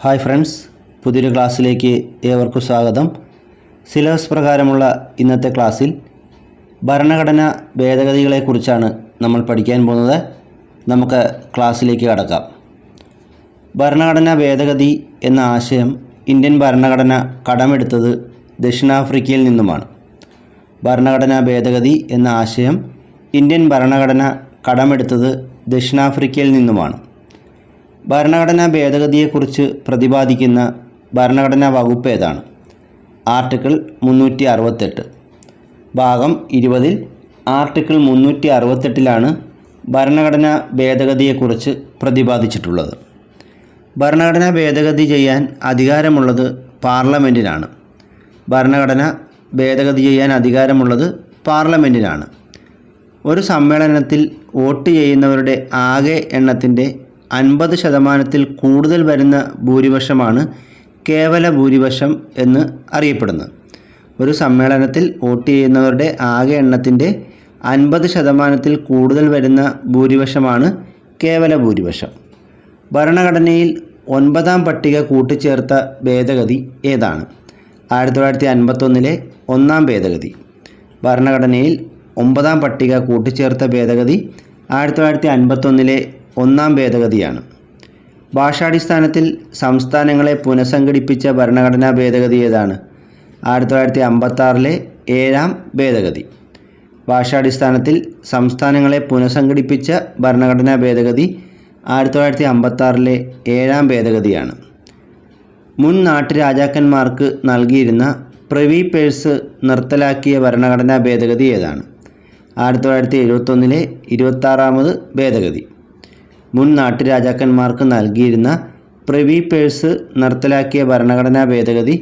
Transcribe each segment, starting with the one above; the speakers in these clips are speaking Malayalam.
ഹായ് ഫ്രണ്ട്സ് പുതിയൊരു ക്ലാസ്സിലേക്ക് ഏവർക്കും സ്വാഗതം. സിലബസ് പ്രകാരമുള്ള ഇന്നത്തെ ക്ലാസ്സിൽ ഭരണഘടന ഭേദഗതികളെക്കുറിച്ചാണ് നമ്മൾ പഠിക്കാൻ പോകുന്നത്. നമുക്ക് ക്ലാസ്സിലേക്ക് കടക്കാം. ഭരണഘടന ഭേദഗതി എന്ന ആശയം ഇന്ത്യൻ ഭരണഘടന കടമെടുത്തത് ദക്ഷിണാഫ്രിക്കയിൽ നിന്നുമാണ്. ഭരണഘടനാ ഭേദഗതി എന്ന ആശയം ഇന്ത്യൻ ഭരണഘടന കടമെടുത്തത് ദക്ഷിണാഫ്രിക്കയിൽ നിന്നുമാണ്. ഭരണഘടനാ ഭേദഗതിയെക്കുറിച്ച് പ്രതിപാദിക്കുന്ന ഭരണഘടനാ വകുപ്പ് ഏതാണ്? ആർട്ടിക്കിൾ മുന്നൂറ്റി അറുപത്തെട്ട് ഭാഗം ഇരുപതിൽ ആർട്ടിക്കിൾ മുന്നൂറ്റി അറുപത്തെട്ടിലാണ് ഭരണഘടനാ ഭേദഗതിയെക്കുറിച്ച് പ്രതിപാദിച്ചിട്ടുള്ളത്. ഭരണഘടനാ ഭേദഗതി ചെയ്യാൻ അധികാരമുള്ളത് പാർലമെന്റിനാണ് ഭരണഘടന ഭേദഗതി ചെയ്യാൻ അധികാരമുള്ളത് പാർലമെന്റിനാണ് ഒരു സമ്മേളനത്തിൽ വോട്ട് ചെയ്യുന്നവരുടെ ആകെ എണ്ണത്തിന്റെ അൻപത് ശതമാനത്തിൽ കൂടുതൽ വരുന്ന ഭൂരിപക്ഷമാണ് കേവല ഭൂരിപക്ഷം എന്ന് അറിയപ്പെടുന്നത്. ഒരു സമ്മേളനത്തിൽ വോട്ട് ചെയ്യുന്നവരുടെ ആകെ എണ്ണത്തിന്റെ അൻപത് ശതമാനത്തിൽ കൂടുതൽ വരുന്ന ഭൂരിപക്ഷമാണ് കേവല ഭൂരിപക്ഷം. ഭരണഘടനയിൽ ഒൻപതാം പട്ടിക കൂട്ടിച്ചേർത്ത ഭേദഗതി ഏതാണ്? ആയിരത്തി തൊള്ളായിരത്തി അൻപത്തൊന്നിലെ ഒന്നാം ഭേദഗതി. ഭരണഘടനയിൽ ഒമ്പതാം പട്ടിക കൂട്ടിച്ചേർത്ത ഭേദഗതി ആയിരത്തി തൊള്ളായിരത്തി അൻപത്തൊന്നിലെ ഒന്നാം ഭേദഗതിയാണ്. ഭാഷാടിസ്ഥാനത്തിൽ സംസ്ഥാനങ്ങളെ പുനഃസംഘടിപ്പിച്ച ഭരണഘടനാ ഭേദഗതി ഏതാണ്? ആയിരത്തി തൊള്ളായിരത്തി അമ്പത്താറിലെ ഏഴാം ഭേദഗതി. ഭാഷാടിസ്ഥാനത്തിൽ സംസ്ഥാനങ്ങളെ പുനഃസംഘടിപ്പിച്ച ഭരണഘടനാ ഭേദഗതി ആയിരത്തി തൊള്ളായിരത്തി അമ്പത്താറിലെ ഏഴാം ഭേദഗതിയാണ്. മുൻ നാട്ടുരാജാക്കന്മാർക്ക് നൽകിയിരുന്ന പ്രവി പേഴ്സ് നിർത്തലാക്കിയ ഭരണഘടനാ ഭേദഗതി ഏതാണ്? ആയിരത്തി തൊള്ളായിരത്തി എഴുപത്തൊന്നിലെ ഇരുപത്താറാമത് ഭേദഗതി. മുൻ നാട്ടുരാജാക്കന്മാർക്ക് നൽകിയിരുന്ന പ്രിവി പേഴ്സ് നിർത്തലാക്കിയ ഭരണഘടനാ ഭേദഗതി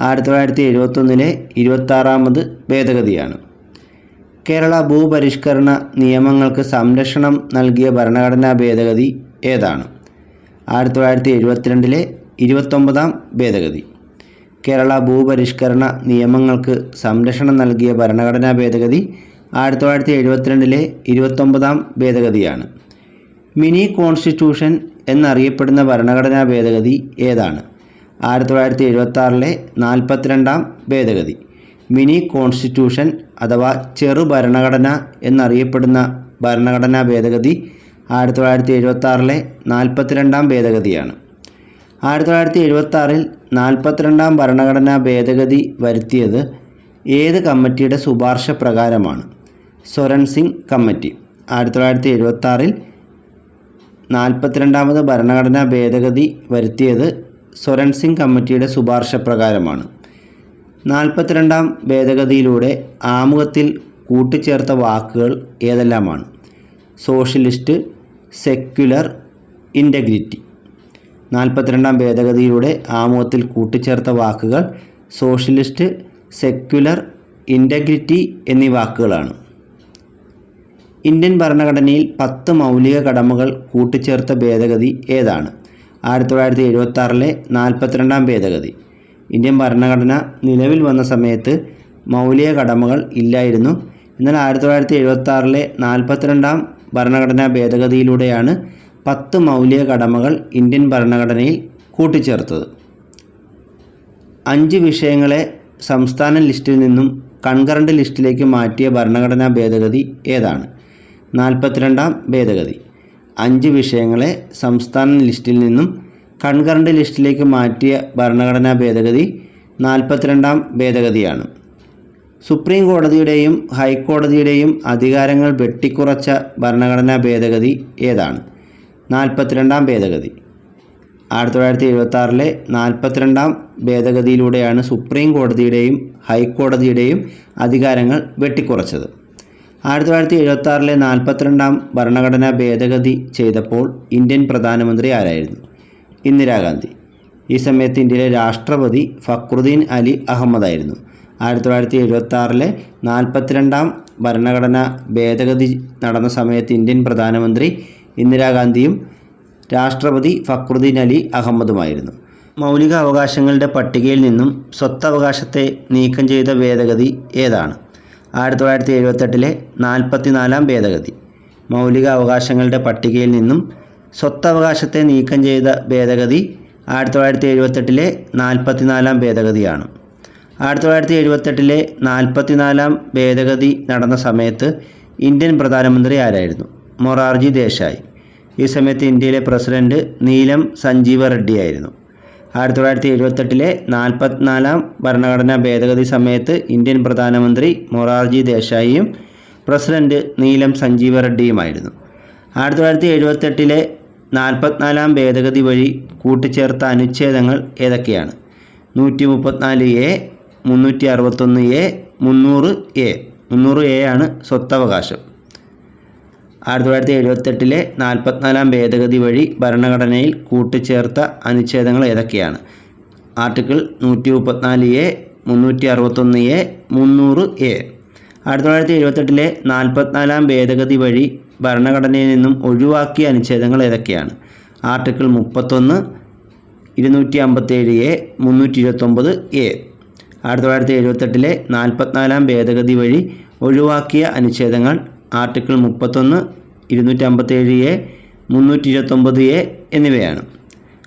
ആയിരത്തി തൊള്ളായിരത്തി എഴുപത്തൊന്നിലെ ഇരുപത്താറാമത് ഭേദഗതിയാണ്. കേരള ഭൂപരിഷ്കരണ നിയമങ്ങൾക്ക് സംരക്ഷണം നൽകിയ ഭരണഘടനാ ഭേദഗതി ഏതാണ്? ആയിരത്തി തൊള്ളായിരത്തി എഴുപത്തിരണ്ടിലെ ഇരുപത്തൊമ്പതാം ഭേദഗതി. കേരള ഭൂപരിഷ്കരണ നിയമങ്ങൾക്ക് സംരക്ഷണം നൽകിയ ഭരണഘടനാ ഭേദഗതി ആയിരത്തി തൊള്ളായിരത്തി എഴുപത്തിരണ്ടിലെ ഇരുപത്തൊമ്പതാം ഭേദഗതിയാണ്. മിനി കോൺസ്റ്റിറ്റ്യൂഷൻ എന്നറിയപ്പെടുന്ന ഭരണഘടനാ ഭേദഗതി ഏതാണ്? ആയിരത്തി തൊള്ളായിരത്തി എഴുപത്തി ആറിലെ നാൽപ്പത്തിരണ്ടാം ഭേദഗതി. മിനി കോൺസ്റ്റിറ്റ്യൂഷൻ അഥവാ ചെറു ഭരണഘടന എന്നറിയപ്പെടുന്ന ഭരണഘടനാ ഭേദഗതി ആയിരത്തി തൊള്ളായിരത്തി എഴുപത്തി ആറിലെ നാൽപ്പത്തിരണ്ടാം ഭേദഗതിയാണ്. ആയിരത്തി തൊള്ളായിരത്തി എഴുപത്തി ആറിൽ നാൽപ്പത്തിരണ്ടാം ഭരണഘടനാ ഭേദഗതി വരുത്തിയത് ഏത് കമ്മിറ്റിയുടെ ശുപാർശ പ്രകാരമാണ്? സ്വരൺ സിംഗ് കമ്മിറ്റി. ആയിരത്തി തൊള്ളായിരത്തി എഴുപത്തി ആറിൽ നാൽപ്പത്തിരണ്ടാമത് ഭരണഘടനാ ഭേദഗതി വരുത്തിയത് സ്വരൺ സിംഗ് കമ്മിറ്റിയുടെ ശുപാർശ പ്രകാരമാണ്. നാൽപ്പത്തിരണ്ടാം ഭേദഗതിയിലൂടെ ആമുഖത്തിൽ കൂട്ടിച്ചേർത്ത വാക്കുകൾ ഏതെല്ലാമാണ്? സോഷ്യലിസ്റ്റ് സെക്യുലർ ഇന്റഗ്രിറ്റി നാൽപ്പത്തിരണ്ടാം ഭേദഗതിയിലൂടെ ആമുഖത്തിൽ കൂട്ടിച്ചേർത്ത വാക്കുകൾ സോഷ്യലിസ്റ്റ് സെക്യുലർ ഇന്റഗ്രിറ്റി എന്നീ വാക്കുകളാണ്. ഇന്ത്യൻ ഭരണഘടനയിൽ പത്ത് മൗലിക കടമകൾ കൂട്ടിച്ചേർത്ത ഭേദഗതി ഏതാണ്? ആയിരത്തി തൊള്ളായിരത്തി എഴുപത്തി ആറിലെ നാൽപ്പത്തിരണ്ടാം ഭേദഗതി. ഇന്ത്യൻ ഭരണഘടന നിലവിൽ വന്ന സമയത്ത് മൗലിക കടമകൾ ഇല്ലായിരുന്നു. എന്നാൽ ആയിരത്തി തൊള്ളായിരത്തി എഴുപത്തി ആറിലെ നാൽപ്പത്തിരണ്ടാം ഭരണഘടനാ ഭേദഗതിയിലൂടെയാണ് പത്ത് മൗലിക കടമകൾ ഇന്ത്യൻ ഭരണഘടനയിൽ കൂട്ടിച്ചേർത്തത്. അഞ്ച് വിഷയങ്ങളെ സംസ്ഥാന ലിസ്റ്റിൽ നിന്നും കൺകറണ്ട് ലിസ്റ്റിലേക്ക് മാറ്റിയ ഭരണഘടനാ ഭേദഗതി ഏതാണ്? നാൽപ്പത്തിരണ്ടാം ഭേദഗതി. അഞ്ച് വിഷയങ്ങളെ സംസ്ഥാന ലിസ്റ്റിൽ നിന്നും കൺകറണ്ട് ലിസ്റ്റിലേക്ക് മാറ്റിയ ഭരണഘടനാ ഭേദഗതി നാൽപ്പത്തിരണ്ടാം ഭേദഗതിയാണ്. സുപ്രീം കോടതിയുടെയും ഹൈക്കോടതിയുടെയും അധികാരങ്ങൾ വെട്ടിക്കുറച്ച ഭരണഘടനാ ഭേദഗതി ഏതാണ്? നാൽപ്പത്തിരണ്ടാം ഭേദഗതി. ആയിരത്തി തൊള്ളായിരത്തി എഴുപത്തി നാൽപ്പത്തിരണ്ടാം ഭേദഗതിയിലൂടെയാണ് സുപ്രീം കോടതിയുടെയും ഹൈക്കോടതിയുടെയും അധികാരങ്ങൾ വെട്ടിക്കുറച്ചത്. ആയിരത്തി തൊള്ളായിരത്തി എഴുപത്തി ആറിലെ നാൽപ്പത്തിരണ്ടാം ഭരണഘടനാ ഭേദഗതി ചെയ്തപ്പോൾ ഇന്ത്യൻ പ്രധാനമന്ത്രി ആരായിരുന്നു? ഇന്ദിരാഗാന്ധി. ഈ സമയത്ത് ഇന്ത്യയിലെ രാഷ്ട്രപതി ഫക്രുദ്ദീൻ അലി അഹമ്മദായിരുന്നു ആയിരത്തി തൊള്ളായിരത്തി എഴുപത്തി ആറിലെ നാൽപ്പത്തിരണ്ടാം ഭരണഘടനാ ഭേദഗതി നടന്ന സമയത്ത് ഇന്ത്യൻ പ്രധാനമന്ത്രി ഇന്ദിരാഗാന്ധിയും രാഷ്ട്രപതി ഫക്രുദ്ദീൻ അലി അഹമ്മദുമായിരുന്നു. മൗലിക അവകാശങ്ങളുടെ പട്ടികയിൽ നിന്നും സ്വത്തവകാശത്തെ നീക്കം ചെയ്ത ഭേദഗതി ഏതാണ്? ആയിരത്തി തൊള്ളായിരത്തി എഴുപത്തെട്ടിലെ നാൽപ്പത്തിനാലാം ഭേദഗതി. മൗലിക അവകാശങ്ങളുടെ പട്ടികയിൽ നിന്നും സ്വത്തവകാശത്തെ നീക്കം ചെയ്ത ഭേദഗതി ആയിരത്തി തൊള്ളായിരത്തി എഴുപത്തെട്ടിലെ നാൽപ്പത്തിനാലാം ഭേദഗതിയാണ്. ആയിരത്തി തൊള്ളായിരത്തി എഴുപത്തെട്ടിലെ നാൽപ്പത്തിനാലാം ഭേദഗതി നടന്ന സമയത്ത് ഇന്ത്യൻ പ്രധാനമന്ത്രി ആരായിരുന്നു? മൊറാർജി ദേശായി. ഈ സമയത്ത് ഇന്ത്യയിലെ പ്രസിഡന്റ് നീലം സഞ്ജീവ റെഡ്ഡിയായിരുന്നു. ആയിരത്തി തൊള്ളായിരത്തി എഴുപത്തെട്ടിലെ നാൽപ്പത്തിനാലാം ഭരണഘടനാ ഭേദഗതി സമയത്ത് ഇന്ത്യൻ പ്രധാനമന്ത്രി മൊറാർജി ദേശായിയും പ്രസിഡന്റ് നീലം സഞ്ജീവ റെഡ്ഡിയുമായിരുന്നു. ആയിരത്തി തൊള്ളായിരത്തി എഴുപത്തെട്ടിലെ നാൽപ്പത്തിനാലാം ഭേദഗതി വഴി കൂട്ടിച്ചേർത്ത അനുച്ഛേദങ്ങൾ ഏതൊക്കെയാണ്? നൂറ്റി മുപ്പത്തിനാല് എ മുന്നൂറ്റി അറുപത്തൊന്ന് എ മുന്നൂറ് എ. മുന്നൂറ് എ ആണ് സ്വത്തവകാശം. ആയിരത്തി തൊള്ളായിരത്തി എഴുപത്തെട്ടിലെ നാൽപ്പത്തിനാലാം ഭേദഗതി വഴി ഭരണഘടനയിൽ കൂട്ടിച്ചേർത്ത അനുച്ഛേദങ്ങൾ ഏതൊക്കെയാണ്? ആർട്ടിക്കിൾ നൂറ്റി മുപ്പത്തിനാല് എ മുന്നൂറ്റി അറുപത്തൊന്ന് എ മുന്നൂറ് എ. ആയിരത്തി തൊള്ളായിരത്തി എഴുപത്തെട്ടിലെ നാൽപ്പത്തിനാലാം ഭേദഗതി വഴി ഭരണഘടനയിൽ നിന്നും ഒഴിവാക്കിയ അനുച്ഛേദങ്ങൾ ഏതൊക്കെയാണ്? ആർട്ടിക്കിൾ മുപ്പത്തൊന്ന് ഇരുന്നൂറ്റി അമ്പത്തേഴ് എ മുന്നൂറ്റി ഇരുപത്തൊമ്പത് എ. ആയിരത്തി തൊള്ളായിരത്തി എഴുപത്തെട്ടിലെ നാൽപ്പത്തിനാലാം ഭേദഗതി വഴി ഒഴിവാക്കിയ അനുച്ഛേദങ്ങൾ ആർട്ടിക്കിൾ മുപ്പത്തൊന്ന് ഇരുന്നൂറ്റി അമ്പത്തേഴ് എ മുന്നൂറ്റി ഇരുപത്തൊമ്പത് എ എന്നിവയാണ്.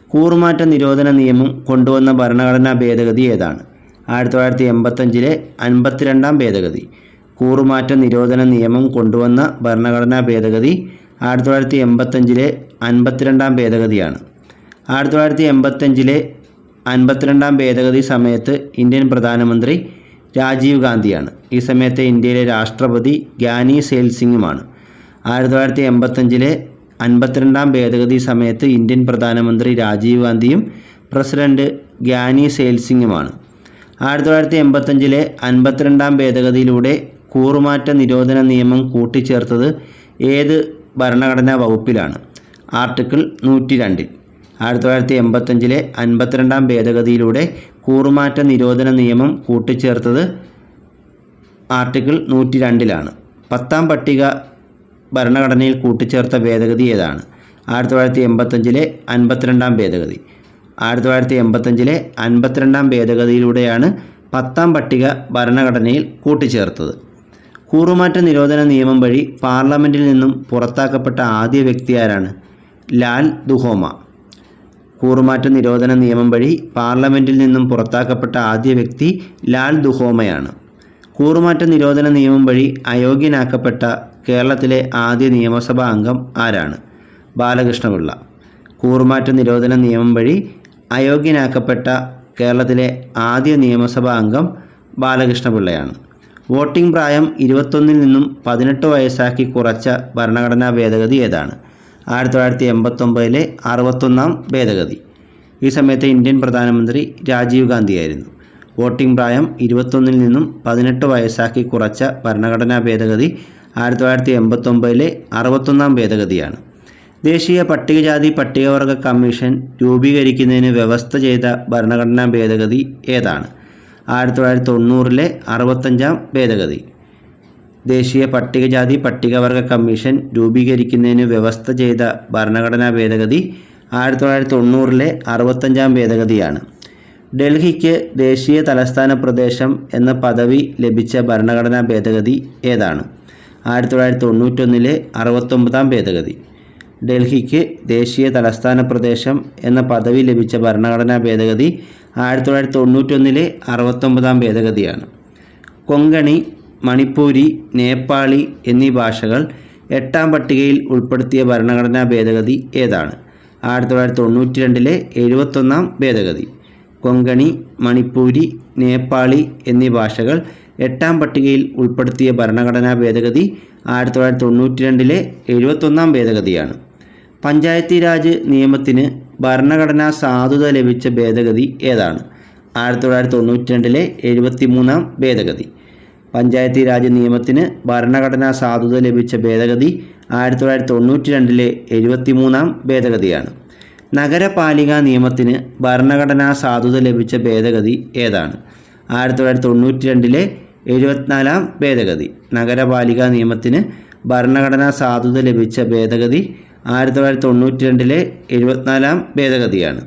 കൂറുമാറ്റ നിരോധന നിയമം കൊണ്ടുവന്ന ഭരണഘടനാ ഭേദഗതി ഏതാണ്? ആയിരത്തി തൊള്ളായിരത്തി എൺപത്തഞ്ചിലെ അൻപത്തിരണ്ടാം ഭേദഗതി. കൂറുമാറ്റ നിരോധന നിയമം കൊണ്ടുവന്ന ഭരണഘടനാ ഭേദഗതി ആയിരത്തി തൊള്ളായിരത്തി എൺപത്തഞ്ചിലെ അൻപത്തിരണ്ടാം ഭേദഗതിയാണ്. ആയിരത്തി തൊള്ളായിരത്തി എൺപത്തഞ്ചിലെ അൻപത്തിരണ്ടാം ഭേദഗതി സമയത്ത് ഇന്ത്യൻ പ്രധാനമന്ത്രി രാജീവ് ഗാന്ധിയാണ്. ഈ സമയത്തെ ഇന്ത്യയിലെ രാഷ്ട്രപതി ഗ്യാനി സെയിൽ സിംഗുമാണ്. ആയിരത്തി തൊള്ളായിരത്തി എൺപത്തഞ്ചിലെ അൻപത്തിരണ്ടാം ഭേദഗതി സമയത്ത് ഇന്ത്യൻ പ്രധാനമന്ത്രി രാജീവ് ഗാന്ധിയും പ്രസിഡന്റ് ഗ്യാനി സെയിൽ സിംഗുമാണ്. ആയിരത്തി തൊള്ളായിരത്തി എൺപത്തഞ്ചിലെ അൻപത്തിരണ്ടാം ഭേദഗതിയിലൂടെ കൂറുമാറ്റ നിരോധന നിയമം കൂട്ടിച്ചേർത്തത് ഏത് ഭരണഘടനാ വകുപ്പിലാണ്? ആർട്ടിക്കിൾ നൂറ്റി രണ്ടിൽ ആയിരത്തി തൊള്ളായിരത്തി എൺപത്തഞ്ചിലെ അൻപത്തിരണ്ടാം ഭേദഗതിയിലൂടെ കൂറുമാറ്റ നിരോധന നിയമം കൂട്ടിച്ചേർത്തത് ആർട്ടിക്കിൾ നൂറ്റി രണ്ടിലാണ് പത്താം പട്ടിക ഭരണഘടനയിൽ കൂട്ടിച്ചേർത്ത ഭേദഗതി ഏതാണ്? ആയിരത്തി തൊള്ളായിരത്തി എൺപത്തഞ്ചിലെ അൻപത്തിരണ്ടാം ഭേദഗതി. ആയിരത്തി തൊള്ളായിരത്തി എൺപത്തഞ്ചിലെ അൻപത്തിരണ്ടാം ഭേദഗതിയിലൂടെയാണ് പത്താം പട്ടിക ഭരണഘടനയിൽ കൂട്ടിച്ചേർത്തത്. കൂറുമാറ്റ നിരോധന നിയമം വഴി പാർലമെന്റിൽ നിന്നും പുറത്താക്കപ്പെട്ട ആദ്യ വ്യക്തി ആരാണ്? ലാൽ ദുഹോമ. കൂറുമാറ്റ നിരോധന നിയമം വഴി പാർലമെന്റിൽ നിന്നും പുറത്താക്കപ്പെട്ട ആദ്യ വ്യക്തി ലാൽ ദുഹോമയാണ്. കൂറുമാറ്റ നിരോധന നിയമം വഴി അയോഗ്യനാക്കപ്പെട്ട കേരളത്തിലെ ആദ്യ നിയമസഭാ അംഗം ആരാണ്? ബാലകൃഷ്ണപിള്ള. കൂറുമാറ്റ നിരോധന നിയമം വഴി അയോഗ്യനാക്കപ്പെട്ട കേരളത്തിലെ ആദ്യ നിയമസഭാ അംഗം ബാലകൃഷ്ണപിള്ളയാണ്. വോട്ടിംഗ് പ്രായം ഇരുപത്തൊന്നിൽ നിന്നും പതിനെട്ട് വയസ്സാക്കി കുറച്ച ഭരണഘടനാ ഭേദഗതി ഏതാണ്? ആയിരത്തി തൊള്ളായിരത്തി എൺപത്തൊമ്പതിലെ അറുപത്തൊന്നാം ഭേദഗതി. ഈ സമയത്ത് ഇന്ത്യൻ പ്രധാനമന്ത്രി രാജീവ് ഗാന്ധിയായിരുന്നു. വോട്ടിംഗ് പ്രായം ഇരുപത്തൊന്നിൽ നിന്നും പതിനെട്ട് വയസ്സാക്കി കുറച്ച ഭരണഘടനാ ഭേദഗതി ആയിരത്തി തൊള്ളായിരത്തി എൺപത്തൊമ്പതിലെ അറുപത്തൊന്നാം ഭേദഗതിയാണ്. ദേശീയ പട്ടികജാതി പട്ടികവർഗ കമ്മീഷൻ രൂപീകരിക്കുന്നതിന് വ്യവസ്ഥ ചെയ്ത ഭരണഘടനാ ഭേദഗതി ഏതാണ്? ആയിരത്തി തൊള്ളായിരത്തി തൊണ്ണൂറിലെ അറുപത്തഞ്ചാം ഭേദഗതി. ദേശീയ പട്ടികജാതി പട്ടികവർഗ കമ്മീഷൻ രൂപീകരിക്കുന്നതിന് വ്യവസ്ഥ ചെയ്ത ഭരണഘടനാ ഭേദഗതി ആയിരത്തി തൊള്ളായിരത്തി തൊണ്ണൂറിലെ അറുപത്തഞ്ചാം ഭേദഗതിയാണ്. ഡൽഹിക്ക് ദേശീയ തലസ്ഥാന പ്രദേശം എന്ന പദവി ലഭിച്ച ഭരണഘടനാ ഭേദഗതി ഏതാണ്? ആയിരത്തി തൊള്ളായിരത്തി തൊണ്ണൂറ്റൊന്നിലെ അറുപത്തൊമ്പതാം ഭേദഗതി. ഡൽഹിക്ക് ദേശീയ തലസ്ഥാന പ്രദേശം എന്ന പദവി ലഭിച്ച ഭരണഘടനാ ഭേദഗതി ആയിരത്തി തൊള്ളായിരത്തി തൊണ്ണൂറ്റൊന്നിലെ അറുപത്തൊമ്പതാം ഭേദഗതിയാണ്. കൊങ്കണി മണിപ്പൂരി നേപ്പാളി എന്നീ ഭാഷകൾ എട്ടാം പട്ടികയിൽ ഉൾപ്പെടുത്തിയ ഭരണഘടനാ ഭേദഗതി ഏതാണ്? ആയിരത്തി തൊള്ളായിരത്തി തൊണ്ണൂറ്റി രണ്ടിലെ എഴുപത്തൊന്നാം ഭേദഗതി. കൊങ്കണി മണിപ്പൂരി നേപ്പാളി എന്നീ ഭാഷകൾ എട്ടാം പട്ടികയിൽ ഉൾപ്പെടുത്തിയ ഭരണഘടനാ ഭേദഗതി ആയിരത്തി തൊള്ളായിരത്തി തൊണ്ണൂറ്റി രണ്ടിലെ എഴുപത്തൊന്നാം ഭേദഗതിയാണ്. പഞ്ചായത്തി രാജ് നിയമത്തിന് ഭരണഘടനാ സാധുത ലഭിച്ച ഭേദഗതി ഏതാണ്? ആയിരത്തി തൊള്ളായിരത്തി തൊണ്ണൂറ്റി രണ്ടിലെ എഴുപത്തി മൂന്നാം ഭേദഗതി. പഞ്ചായത്തി രാജ് നിയമത്തിന് ഭരണഘടനാ സാധുത ലഭിച്ച ഭേദഗതി ആയിരത്തി തൊള്ളായിരത്തി തൊണ്ണൂറ്റി രണ്ടിലെ എഴുപത്തി മൂന്നാം ഭേദഗതിയാണ്. നഗരപാലിക നിയമത്തിന് ഭരണഘടനാ സാധുത ലഭിച്ച ഭേദഗതി ഏതാണ്? ആയിരത്തി തൊള്ളായിരത്തി തൊണ്ണൂറ്റി രണ്ടിലെ എഴുപത്തിനാലാം ഭേദഗതി. നഗരപാലിക നിയമത്തിന് ഭരണഘടനാ സാധുത ലഭിച്ച ഭേദഗതി ആയിരത്തി തൊള്ളായിരത്തി തൊണ്ണൂറ്റി രണ്ടിലെ എഴുപത്തിനാലാം ഭേദഗതിയാണ്.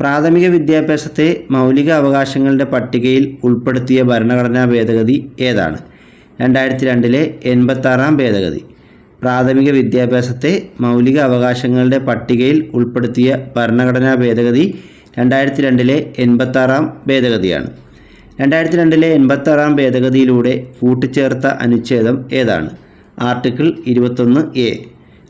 പ്രാഥമിക വിദ്യാഭ്യാസത്തെ മൗലിക അവകാശങ്ങളുടെ പട്ടികയിൽ ഉൾപ്പെടുത്തിയ ഭരണഘടനാ ഭേദഗതി ഏതാണ്? രണ്ടായിരത്തി രണ്ടിലെ എൺപത്താറാം ഭേദഗതി. പ്രാഥമിക വിദ്യാഭ്യാസത്തെ മൗലിക അവകാശങ്ങളുടെ പട്ടികയിൽ ഉൾപ്പെടുത്തിയ ഭരണഘടനാ ഭേദഗതി രണ്ടായിരത്തി രണ്ടിലെ എൺപത്താറാം ഭേദഗതിയാണ്. രണ്ടായിരത്തി രണ്ടിലെ എൺപത്താറാം ഭേദഗതിയിലൂടെ കൂട്ടിച്ചേർത്ത അനുച്ഛേദം ഏതാണ്? ആർട്ടിക്കിൾ ഇരുപത്തൊന്ന് എ.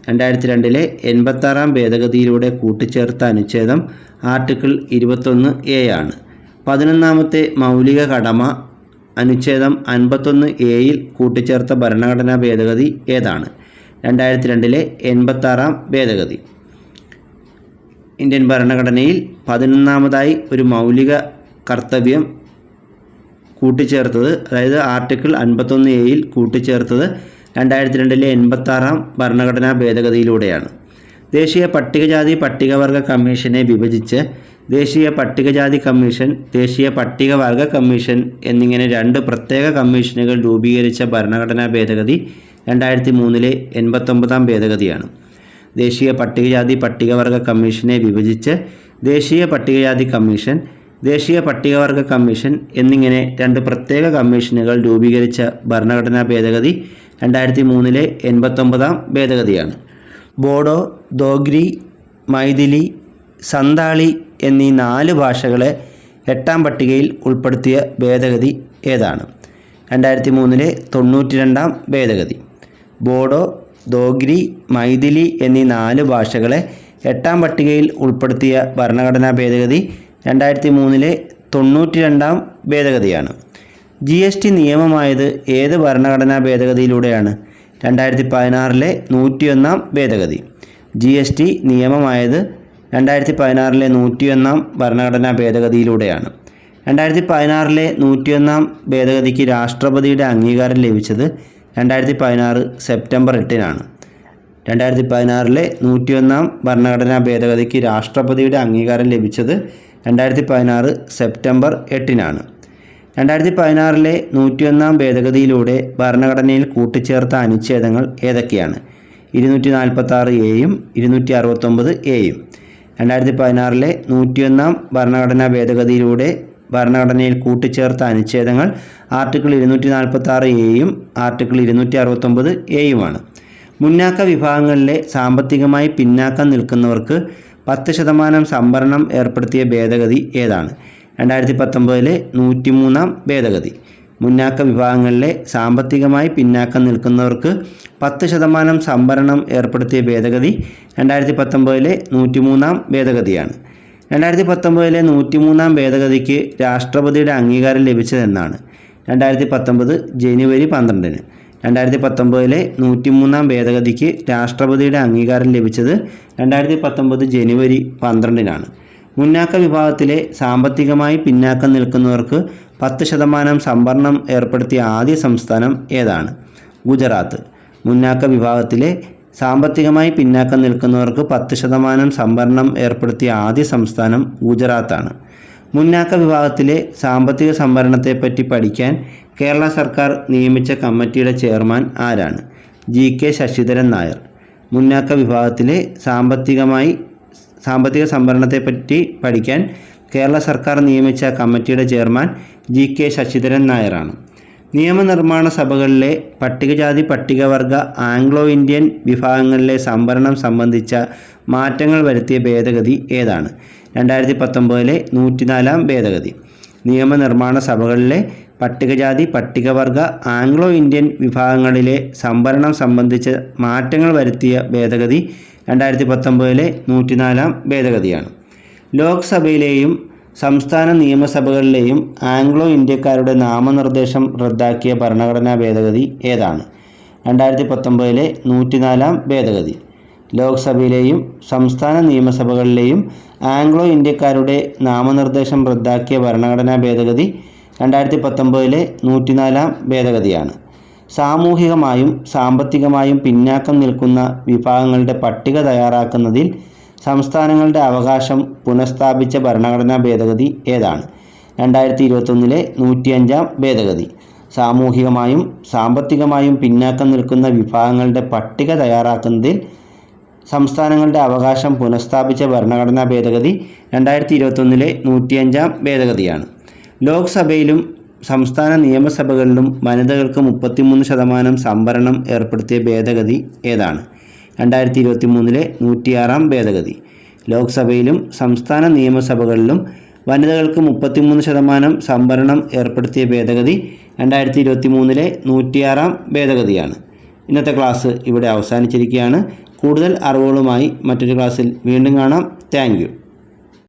രണ്ടായിരത്തി രണ്ടിലെ എൺപത്താറാം ഭേദഗതിയിലൂടെ കൂട്ടിച്ചേർത്ത അനുച്ഛേദം ആർട്ടിക്കിൾ ഇരുപത്തൊന്ന് എ ആണ്. പതിനൊന്നാമത്തെ മൗലിക കടമ അനുച്ഛേദം അൻപത്തൊന്ന് എയിൽ കൂട്ടിച്ചേർത്ത ഭരണഘടനാ ഭേദഗതി ഏതാണ്? രണ്ടായിരത്തി രണ്ടിലെ എൺപത്താറാം ഭേദഗതി. ഇന്ത്യൻ ഭരണഘടനയിൽ പതിനൊന്നാമതായി ഒരു മൗലിക കർത്തവ്യം കൂട്ടിച്ചേർത്തത് അതായത് ആർട്ടിക്കിൾ അൻപത്തൊന്ന് എയിൽ കൂട്ടിച്ചേർത്തത് രണ്ടായിരത്തി രണ്ടിലെ എൺപത്താറാം ഭരണഘടനാ ഭേദഗതിയിലൂടെയാണ്. ദേശീയ പട്ടികജാതി പട്ടികവർഗ കമ്മീഷനെ വിഭജിച്ച് ദേശീയ പട്ടികജാതി കമ്മീഷൻ ദേശീയ പട്ടികവർഗ കമ്മീഷൻ എന്നിങ്ങനെ രണ്ട് പ്രത്യേക കമ്മീഷനുകൾ രൂപീകരിച്ച ഭരണഘടനാ ഭേദഗതി രണ്ടായിരത്തി മൂന്നിലെ എൺപത്തൊമ്പതാം ഭേദഗതിയാണ്. ദേശീയ പട്ടികജാതി പട്ടികവർഗ കമ്മീഷനെ വിഭജിച്ച് ദേശീയ പട്ടികജാതി കമ്മീഷൻ ദേശീയ പട്ടികവർഗ കമ്മീഷൻ എന്നിങ്ങനെ രണ്ട് പ്രത്യേക കമ്മീഷനുകൾ രൂപീകരിച്ച ഭരണഘടനാ ഭേദഗതി രണ്ടായിരത്തി മൂന്നിലെ എൺപത്തൊമ്പതാം ഭേദഗതിയാണ്. ബോഡോ ദോഗ്രി മൈഥിലി സന്താളി എന്നീ നാല് ഭാഷകളെ എട്ടാം പട്ടികയിൽ ഉൾപ്പെടുത്തിയ ഭേദഗതി ഏതാണ്? രണ്ടായിരത്തി മൂന്നിലെ തൊണ്ണൂറ്റി രണ്ടാം ഭേദഗതി. ബോഡോ ദോഗ്രി മൈഥിലി എന്നീ നാല് ഭാഷകളെ എട്ടാം പട്ടികയിൽ ഉൾപ്പെടുത്തിയ ഭരണഘടനാ ഭേദഗതി രണ്ടായിരത്തി മൂന്നിലെ തൊണ്ണൂറ്റി രണ്ടാം ഭേദഗതിയാണ്. ജി എസ് ടി നിയമമായത് ഏത് ഭരണഘടനാ ഭേദഗതിയിലൂടെയാണ്? രണ്ടായിരത്തി പതിനാറിലെ നൂറ്റിയൊന്നാം ഭേദഗതി. ജി എസ് ടി നിയമമായത് രണ്ടായിരത്തി പതിനാറിലെ നൂറ്റിയൊന്നാം ഭരണഘടനാ ഭേദഗതിയിലൂടെയാണ്. രണ്ടായിരത്തി പതിനാറിലെ നൂറ്റിയൊന്നാം ഭേദഗതിക്ക് രാഷ്ട്രപതിയുടെ അംഗീകാരം ലഭിച്ചത് രണ്ടായിരത്തി പതിനാറ് സെപ്റ്റംബർ എട്ടിനാണ്. രണ്ടായിരത്തി പതിനാറിലെ നൂറ്റിയൊന്നാം ഭരണഘടനാ ഭേദഗതിക്ക് രാഷ്ട്രപതിയുടെ അംഗീകാരം ലഭിച്ചത് രണ്ടായിരത്തി പതിനാറ് സെപ്റ്റംബർ എട്ടിനാണ്. രണ്ടായിരത്തി പതിനാറിലെ നൂറ്റിയൊന്നാം ഭേദഗതിയിലൂടെ ഭരണഘടനയിൽ കൂട്ടിച്ചേർത്ത അനുച്ഛേദങ്ങൾ ഏതൊക്കെയാണ്? ഇരുന്നൂറ്റി നാൽപ്പത്തി ആറ് എയും ഇരുന്നൂറ്റി അറുപത്തൊമ്പത് എയും രണ്ടായിരത്തി പതിനാറിലെ നൂറ്റിയൊന്നാം ഭരണഘടനാ ഭേദഗതിയിലൂടെ ഭരണഘടനയിൽ കൂട്ടിച്ചേർത്ത അനുച്ഛേദങ്ങൾ ആർട്ടിക്കിൾ ഇരുന്നൂറ്റി നാൽപ്പത്തി ആറ് എയും ആർട്ടിക്കിൾ ഇരുന്നൂറ്റി അറുപത്തൊമ്പത് എയുമാണ് മുന്നാക്ക വിഭാഗങ്ങളിലെ സാമ്പത്തികമായി പിന്നാക്കം നിൽക്കുന്നവർക്ക് പത്ത് ശതമാനം സംവരണം ഏർപ്പെടുത്തിയ ഭേദഗതി ഏതാണ്? രണ്ടായിരത്തി പത്തൊമ്പതിലെ നൂറ്റിമൂന്നാം ഭേദഗതി. മുന്നാക്ക വിഭാഗങ്ങളിലെ സാമ്പത്തികമായി പിന്നാക്കം നിൽക്കുന്നവർക്ക് പത്ത് ശതമാനം സംവരണം ഏർപ്പെടുത്തിയ ഭേദഗതി രണ്ടായിരത്തി പത്തൊമ്പതിലെ നൂറ്റിമൂന്നാം ഭേദഗതിയാണ്. രണ്ടായിരത്തി പത്തൊമ്പതിലെ നൂറ്റിമൂന്നാം ഭേദഗതിക്ക് രാഷ്ട്രപതിയുടെ അംഗീകാരം ലഭിച്ചതെന്നാണ്. രണ്ടായിരത്തി പത്തൊമ്പത് ജനുവരി പന്ത്രണ്ടിന്. രണ്ടായിരത്തി പത്തൊമ്പതിലെ നൂറ്റിമൂന്നാം ഭേദഗതിക്ക് രാഷ്ട്രപതിയുടെ അംഗീകാരം ലഭിച്ചത് രണ്ടായിരത്തി പത്തൊമ്പത് ജനുവരി പന്ത്രണ്ടിനാണ്. മുന്നാക്ക വിഭാഗത്തിലെ സാമ്പത്തികമായി പിന്നാക്കം നിൽക്കുന്നവർക്ക് പത്ത് ശതമാനം സംവരണം ഏർപ്പെടുത്തിയ ആദ്യ സംസ്ഥാനം ഏതാണ്? ഗുജറാത്ത്. മുന്നാക്ക വിഭാഗത്തിലെ സാമ്പത്തികമായി പിന്നാക്കം നിൽക്കുന്നവർക്ക് പത്ത് ശതമാനം സംവരണം ഏർപ്പെടുത്തിയ ആദ്യ സംസ്ഥാനം ഗുജറാത്താണ്. മുന്നാക്ക വിഭാഗത്തിലെ സാമ്പത്തിക സംവരണത്തെപ്പറ്റി പഠിക്കാൻ കേരള സർക്കാർ നിയമിച്ച കമ്മിറ്റിയുടെ ചെയർമാൻ ആരാണ്? G K Sasidharan Nair. മുന്നാക്ക വിഭാഗത്തിലെ സാമ്പത്തികമായി സാമ്പത്തിക സംവരണത്തെപ്പറ്റി പഠിക്കാൻ കേരള സർക്കാർ നിയമിച്ച കമ്മിറ്റിയുടെ ചെയർമാൻ ജി കെ ശശിധരൻ നായരാണ്. നിയമനിർമ്മാണ സഭകളിലെ പട്ടികജാതി പട്ടികവർഗ ആംഗ്ലോ ഇന്ത്യൻ വിഭാഗങ്ങളിലെ സംവരണം സംബന്ധിച്ച മാറ്റങ്ങൾ വരുത്തിയ ഭേദഗതി ഏതാണ്? രണ്ടായിരത്തി പത്തൊമ്പതിലെ നൂറ്റിനാലാം ഭേദഗതി. നിയമനിർമ്മാണ സഭകളിലെ പട്ടികജാതി പട്ടികവർഗ ആംഗ്ലോ ഇന്ത്യൻ വിഭാഗങ്ങളിലെ സംവരണം സംബന്ധിച്ച മാറ്റങ്ങൾ വരുത്തിയ ഭേദഗതി രണ്ടായിരത്തി പത്തൊമ്പതിലെ നൂറ്റിനാലാം ഭേദഗതിയാണ്. ലോക്സഭയിലെയും സംസ്ഥാന നിയമസഭകളിലെയും ആംഗ്ലോ ഇന്ത്യക്കാരുടെ നാമനിർദ്ദേശം റദ്ദാക്കിയ ഭരണഘടനാ ഭേദഗതി ഏതാണ്? രണ്ടായിരത്തി പത്തൊമ്പതിലെ നൂറ്റിനാലാം ഭേദഗതി. ലോക്സഭയിലെയും സംസ്ഥാന നിയമസഭകളിലെയും ആംഗ്ലോ ഇന്ത്യക്കാരുടെ നാമനിർദ്ദേശം റദ്ദാക്കിയ ഭരണഘടനാ ഭേദഗതി രണ്ടായിരത്തി പത്തൊമ്പതിലെ നൂറ്റിനാലാം ഭേദഗതിയാണ്. സാമൂഹികമായും സാമ്പത്തികമായും പിന്നാക്കം നിൽക്കുന്ന വിഭാഗങ്ങളുടെ പട്ടിക തയ്യാറാക്കുന്നതിൽ സംസ്ഥാനങ്ങളുടെ അവകാശം പുനഃസ്ഥാപിച്ച ഭരണഘടനാ ഭേദഗതി ഏതാണ്? രണ്ടായിരത്തി ഇരുപത്തൊന്നിലെ നൂറ്റിയഞ്ചാം ഭേദഗതി. സാമൂഹികമായും സാമ്പത്തികമായും പിന്നാക്കം നിൽക്കുന്ന വിഭാഗങ്ങളുടെ പട്ടിക തയ്യാറാക്കുന്നതിൽ സംസ്ഥാനങ്ങളുടെ അവകാശം പുനഃസ്ഥാപിച്ച ഭരണഘടനാ ഭേദഗതി രണ്ടായിരത്തി ഇരുപത്തൊന്നിലെ നൂറ്റിയഞ്ചാം ഭേദഗതിയാണ്. ലോക്സഭയിലും സംസ്ഥാന നിയമസഭകളിലും വനിതകൾക്ക് മുപ്പത്തിമൂന്ന് ശതമാനം സംവരണം ഏർപ്പെടുത്തിയ ഭേദഗതി ഏതാണ്? രണ്ടായിരത്തി ഇരുപത്തി മൂന്നിലെ നൂറ്റിയാറാം ഭേദഗതി. ലോക്സഭയിലും സംസ്ഥാന നിയമസഭകളിലും വനിതകൾക്ക് മുപ്പത്തിമൂന്ന് ശതമാനം സംവരണം ഏർപ്പെടുത്തിയ ഭേദഗതി രണ്ടായിരത്തി ഇരുപത്തി മൂന്നിലെ നൂറ്റിയാറാം ഭേദഗതിയാണ്. ഇന്നത്തെ ക്ലാസ് ഇവിടെ അവസാനിച്ചിരിക്കുകയാണ്. കൂടുതൽ അറിവുകളുമായി മറ്റൊരു ക്ലാസ്സിൽ വീണ്ടും കാണാം. താങ്ക്